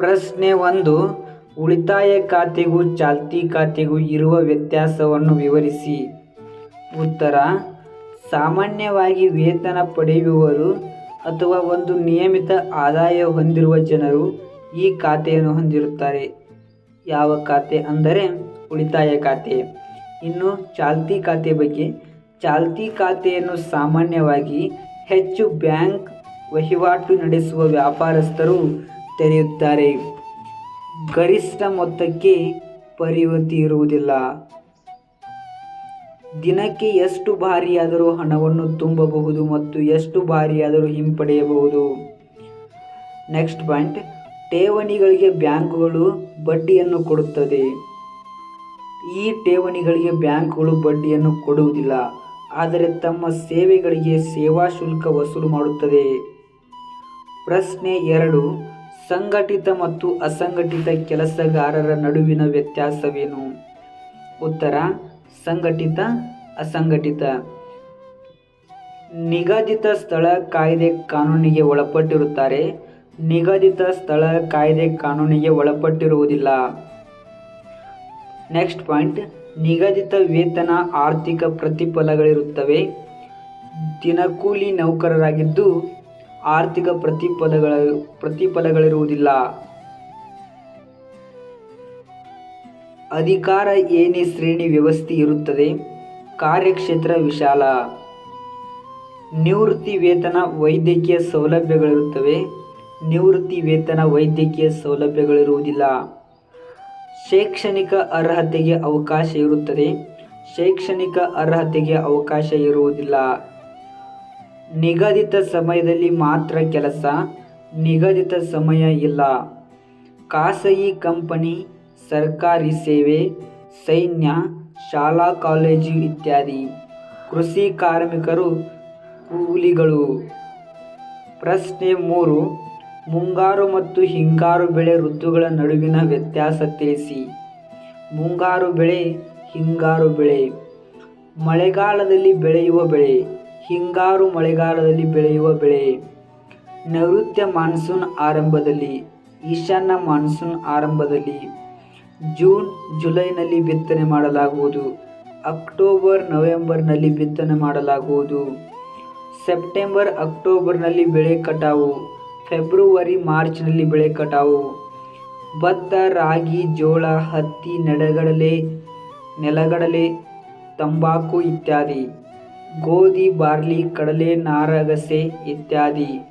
ಪ್ರಶ್ನೆ ಒಂದು, ಉಳಿತಾಯ ಖಾತೆಗೂ ಚಾಲ್ತಿ ಖಾತೆಗೂ ಇರುವ ವ್ಯತ್ಯಾಸವನ್ನು ವಿವರಿಸಿ. ಉತ್ತರ, ಸಾಮಾನ್ಯವಾಗಿ ವೇತನ ಪಡೆಯುವವರು ಅಥವಾ ಒಂದು ನಿಯಮಿತ ಆದಾಯ ಹೊಂದಿರುವ ಜನರು ಈ ಖಾತೆಯನ್ನು ಹೊಂದಿರುತ್ತಾರೆ. ಯಾವ ಖಾತೆ ಅಂದರೆ ಉಳಿತಾಯ ಖಾತೆ. ಇನ್ನು ಚಾಲ್ತಿ ಖಾತೆ ಬಗ್ಗೆ, ಚಾಲ್ತಿ ಖಾತೆಯನ್ನು ಸಾಮಾನ್ಯವಾಗಿ ಹೆಚ್ಚು ಬ್ಯಾಂಕ್ ವಹಿವಾಟು ನಡೆಸುವ ವ್ಯಾಪಾರಸ್ಥರು ತೆರೆಯುತ್ತಾರೆ. ಗರಿಷ್ಠ ಮೊತ್ತಕ್ಕೆ ಪರಿವರ್ತಿ ಇರುವುದಿಲ್ಲ ದಿನಕ್ಕೆ ಎಷ್ಟು ಬಾರಿಯಾದರೂ ಹಣವನ್ನು ತುಂಬಬಹುದು ಮತ್ತು ಎಷ್ಟು ಬಾರಿಯಾದರೂ ಹಿಂಪಡೆಯಬಹುದು. ನೆಕ್ಸ್ಟ್ ಪಾಯಿಂಟ್, ಠೇವಣಿಗಳಿಗೆ ಬ್ಯಾಂಕುಗಳು ಬಡ್ಡಿಯನ್ನು ಕೊಡುತ್ತದೆ. ಈ ಠೇವಣಿಗಳಿಗೆ ಬ್ಯಾಂಕುಗಳು ಬಡ್ಡಿಯನ್ನು ಕೊಡುವುದಿಲ್ಲ, ಆದರೆ ತಮ್ಮ ಸೇವೆಗಳಿಗೆ ಸೇವಾ ಶುಲ್ಕ ವಸೂಲು ಮಾಡುತ್ತದೆ. ಪ್ರಶ್ನೆ ಎರಡು ಸಂಘಟಿತ ಮತ್ತು ಅಸಂಘಟಿತ ಕೆಲಸಗಾರರ ನಡುವಿನ ವ್ಯತ್ಯಾಸವೇನು? ಉತ್ತರ, ಸಂಘಟಿತ, ಅಸಂಘಟಿತ. ನಿಗದಿತ ಸ್ಥಳ ಕಾಯ್ದೆ ಕಾನೂನಿಗೆ ಒಳಪಟ್ಟಿರುತ್ತಾರೆ. ನಿಗದಿತ ಸ್ಥಳ ಕಾಯ್ದೆ ಕಾನೂನಿಗೆ ಒಳಪಟ್ಟಿರುವುದಿಲ್ಲ. ನೆಕ್ಸ್ಟ್ ಪಾಯಿಂಟ್, ನಿಗದಿತ ವೇತನ ಆರ್ಥಿಕ ಪ್ರತಿಫಲಗಳಿರುತ್ತವೆ. ದಿನಕೂಲಿ ನೌಕರರಾಗಿದ್ದು ಆರ್ಥಿಕ ಪ್ರತಿಫಲಗಳ, ಪ್ರತಿಫಲಗಳಿರುವುದಿಲ್ಲ. ಅಧಿಕಾರ ಏನೇ ಶ್ರೇಣಿ ವ್ಯವಸ್ಥೆ ಇರುತ್ತದೆ, ಕಾರ್ಯಕ್ಷೇತ್ರ ವಿಶಾಲ. ನಿವೃತ್ತಿ ವೇತನ ವೈದ್ಯಕೀಯ ಸೌಲಭ್ಯಗಳಿರುತ್ತವೆ, ನಿವೃತ್ತಿ ವೇತನ ವೈದ್ಯಕೀಯ ಸೌಲಭ್ಯಗಳಿರುವುದಿಲ್ಲ. ಶೈಕ್ಷಣಿಕ ಅರ್ಹತೆಗೆ ಅವಕಾಶ ಇರುತ್ತದೆ, ಶೈಕ್ಷಣಿಕ ಅರ್ಹತೆಗೆ ಅವಕಾಶ ಇರುವುದಿಲ್ಲ. ನಿಗದಿತ ಸಮಯದಲ್ಲಿ ಮಾತ್ರ ಕೆಲಸ, ನಿಗದಿತ ಸಮಯ ಇಲ್ಲ. ಖಾಸಗಿ ಕಂಪನಿ, ಸರ್ಕಾರಿ ಸೇವೆ, ಸೈನ್ಯ, ಶಾಲಾ, ಕಾಲೇಜು ಇತ್ಯಾದಿ. ಕೃಷಿ ಕಾರ್ಮಿಕರು ಕೂಲಿಗಳು. ಪ್ರಶ್ನೆ ಮೂರು, ಮುಂಗಾರು ಮತ್ತು ಹಿಂಗಾರು ಬೆಳೆ ಋತುಗಳ ನಡುವಿನ ವ್ಯತ್ಯಾಸ ತಿಳಿಸಿ. ಮುಂಗಾರು ಬೆಳೆ, ಹಿಂಗಾರು ಬೆಳೆ. ಮಳೆಗಾಲದಲ್ಲಿ ಬೆಳೆಯುವ ಬೆಳೆ. ಹಿಂಗಾರು ಮಳೆಗಾಲದಲ್ಲಿ ಬೆಳೆಯುವ ಬೆಳೆ. ನೈಋತ್ಯ ಮಾನ್ಸೂನ್ ಆರಂಭದಲ್ಲಿ, ಈಶಾನ್ಯ ಮಾನ್ಸೂನ್ ಆರಂಭದಲ್ಲಿ, ಜೂನ್, ಜುಲೈನಲ್ಲಿ ಬಿತ್ತನೆ ಮಾಡಲಾಗುವುದು. ಅಕ್ಟೋಬರ್, ನವೆಂಬರ್ನಲ್ಲಿ ಬಿತ್ತನೆ ಮಾಡಲಾಗುವುದು. ಸೆಪ್ಟೆಂಬರ್, ಅಕ್ಟೋಬರ್ನಲ್ಲಿ ಬೆಳೆ ಕಟಾವು. ಫೆಬ್ರವರಿ, ಮಾರ್ಚ್ನಲ್ಲಿ ಬೆಳೆ ಕಟಾವು. ಭತ್ತ, ರಾಗಿ, ಜೋಳ, ಹತ್ತಿ ನೆಡಗಡಲೆ ನೆಲಗಡಲೆ, ತಂಬಾಕು ಇತ್ಯಾದಿ. ಗೋಧಿ ಬಾರ್ಲಿ ಕಡಲೆ ನಾರಗಸೆ ಇತ್ಯಾದಿ.